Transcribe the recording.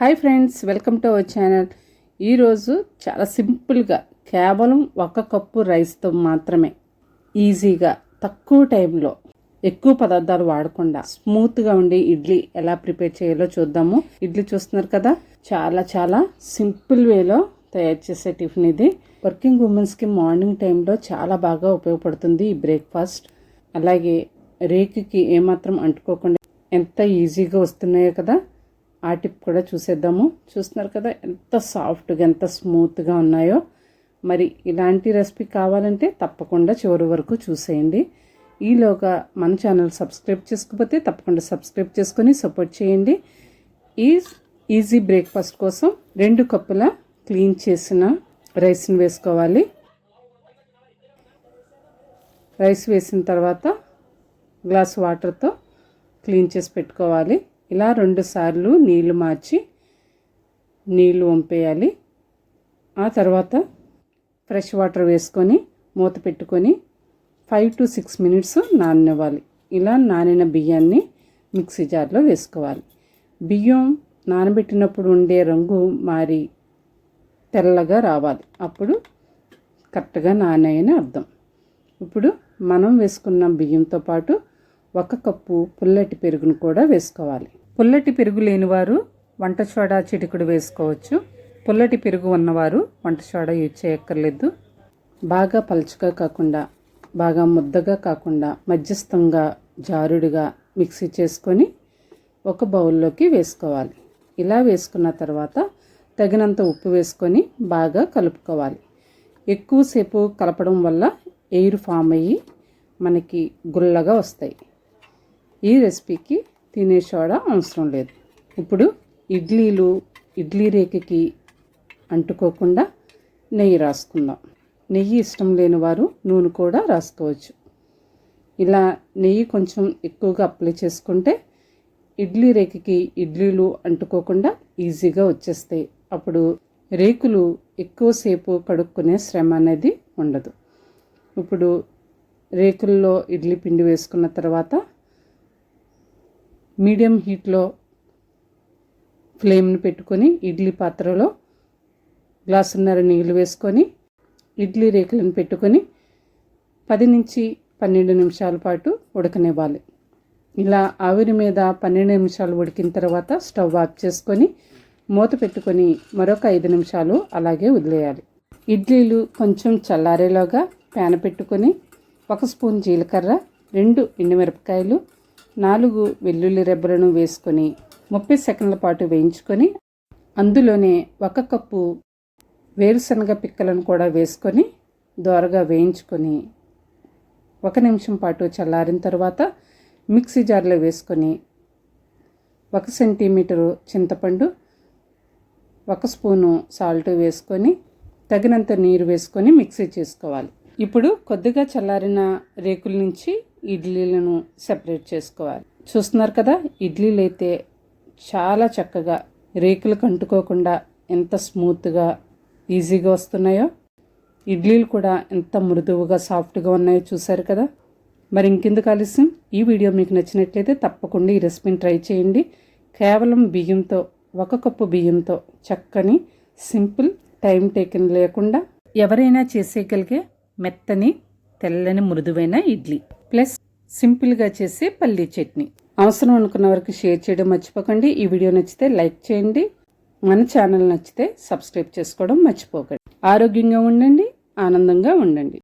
Hi friends welcome to our channel. ఈరోజు చాలా సింపుల్గా కేవలం ఒక కప్పు రైస్తో మాత్రమే ఈజీగా తక్కువ టైంలో ఎక్కువ పదార్థాలు వాడకుండా స్మూత్గా ఉండే ఇడ్లీ ఎలా ప్రిపేర్ చేయాలో చూద్దాము. ఇడ్లీ చూస్తున్నారు కదా? చాలా చాలా సింపుల్ వేలో తయారు చేసే టిఫిన్ ఇది. వర్కింగ్ ఉమెన్స్కి మార్నింగ్ టైంలో చాలా బాగా ఉపయోగపడుతుంది ఈ బ్రేక్ఫాస్ట్ అలాగే రేకుకి ఏమాత్రం అంటుకోకుండా ఎంత ఈజీగా వస్తున్నాయో కదా? ఆ టిప్ కూడా చూసేద్దాము. చూస్తున్నారు కదా ఎంత సాఫ్ట్గా ఎంత స్మూత్గా ఉన్నాయో. మరి ఇలాంటి రెసిపీ కావాలంటే తప్పకుండా చివరి వరకు చూసేయండి. ఈలోగా మన ఛానల్ సబ్స్క్రైబ్ చేసుకోకపోతే తప్పకుండా సబ్స్క్రైబ్ చేసుకొని సపోర్ట్ చేయండి. ఈ ఈజీ బ్రేక్ఫాస్ట్ కోసం రెండు కప్పుల క్లీన్ చేసిన రైస్ని వేసుకోవాలి. రైస్ వేసిన తర్వాత గ్లాస్ వాటర్తో క్లీన్ చేసి పెట్టుకోవాలి. ఇలా రెండుసార్లు నీళ్ళు మార్చి నీళ్ళు వంపేయాలి. ఆ తర్వాత ఫ్రెష్ వాటర్ వేసుకొని మూత పెట్టుకొని ఫైవ్ టు సిక్స్ మినిట్స్ నాననివ్వాలి. ఇలా నానిన బియ్యాన్ని మిక్సీ జార్లో వేసుకోవాలి. బియ్యం నానబెట్టినప్పుడు ఉండే రంగు మారి తెల్లగా రావాలి. అప్పుడు కరెక్ట్గా నానాయని అర్థం. ఇప్పుడు మనం వేసుకున్న బియ్యంతో పాటు ఒక కప్పు పుల్లటి పెరుగును కూడా వేసుకోవాలి. పుల్లటి పెరుగు లేనివారు వంట సోడా చిటికుడు వేసుకోవచ్చు. పుల్లటి పెరుగు ఉన్నవారు వంట సోడా యూజ్ చేయక్కర్లేదు. బాగా పలుచగా కాకుండా బాగా ముద్దగా కాకుండా మధ్యస్థంగా జారుడుగా మిక్సీ చేసుకొని ఒక బౌల్లోకి వేసుకోవాలి. ఇలా వేసుకున్న తర్వాత తగినంత ఉప్పు వేసుకొని బాగా కలుపుకోవాలి. ఎక్కువసేపు కలపడం వల్ల ఎయిర్ ఫామ్ అయ్యి మనకి గుల్లగా వస్తాయి. ఈ రెసిపీకి తినే సోడా అవసరం లేదు. ఇప్పుడు ఇడ్లీలు ఇడ్లీ రేఖకి అంటుకోకుండా నెయ్యి రాసుకుందాం. నెయ్యి ఇష్టం లేని వారు నూనె కూడా రాసుకోవచ్చు. ఇలా నెయ్యి కొంచెం ఎక్కువగా అప్లై చేసుకుంటే ఇడ్లీ రేఖకి ఇడ్లీలు అంటుకోకుండా ఈజీగా వచ్చేస్తాయి. అప్పుడు రేకులు ఎక్కువసేపు కడుక్కునే శ్రమ అనేది ఉండదు. ఇప్పుడు రేకుల్లో ఇడ్లీ పిండి వేసుకున్న తర్వాత మీడియం హీట్లో ఫ్లేమ్ని పెట్టుకొని ఇడ్లీ పాత్రలో గ్లాసున్నర నీళ్ళు వేసుకొని ఇడ్లీ రేకులను పెట్టుకొని పది నుంచి పన్నెండు నిమిషాల పాటు ఉడకనివ్వాలి. ఇలా ఆవిరి మీద పన్నెండు నిమిషాలు ఉడికిన తర్వాత స్టవ్ ఆఫ్ చేసుకొని మూత పెట్టుకొని మరొక ఐదు నిమిషాలు అలాగే వదిలేయాలి. ఇడ్లీలు కొంచెం చల్లారేలోగా ప్యాన పెట్టుకొని ఒక స్పూన్ జీలకర్ర రెండు ఎండుమిరపకాయలు నాలుగు వెల్లుల్లి రెబ్బలను వేసుకొని ముప్పై సెకండ్ల పాటు వేయించుకొని అందులోనే ఒక కప్పు వేరుశనగ పిక్కలను కూడా వేసుకొని దోరగా వేయించుకొని ఒక నిమిషం పాటు చల్లారిన తర్వాత మిక్సీ జార్లో వేసుకొని ఒక సెంటీమీటరు చింతపండు ఒక స్పూను సాల్ట్ వేసుకొని తగినంత నీరు వేసుకొని మిక్సీ చేసుకోవాలి. ఇప్పుడు కొద్దిగా చల్లారిన రేకుల నుంచి ఇడ్లీలను సెపరేట్ చేసుకోవాలి. చూస్తున్నారు కదా ఇడ్లీలు అయితే చాలా చక్కగా రేకులు కంటుకోకుండా ఎంత స్మూత్గా ఈజీగా వస్తున్నాయో. ఇడ్లీలు కూడా ఎంత మృదువుగా సాఫ్ట్గా ఉన్నాయో చూసారు కదా. మరి ఇంకెందుకు ఆలస్యం? ఈ వీడియో మీకు నచ్చినట్లయితే తప్పకుండా ఈ రెసిపీని ట్రై చేయండి. కేవలం బియ్యంతో ఒక కప్పు బియ్యంతో చక్కని సింపుల్ టైం టేకింగ్ లేకుండా ఎవరైనా చేసేయగలిగే మెత్తని తెల్లని మృదువైన ఇడ్లీ. ప్లస్ సింపుల్గా చేసే పల్లీ చట్నీ. అవసరం అనుకున్న వరకు షేర్ చేయడం మర్చిపోకండి. ఈ వీడియో నచ్చితే లైక్ చేయండి. మన ఛానల్ నచ్చితే సబ్స్క్రైబ్ చేసుకోవడం మర్చిపోకండి. ఆరోగ్యంగా ఉండండి. ఆనందంగా ఉండండి.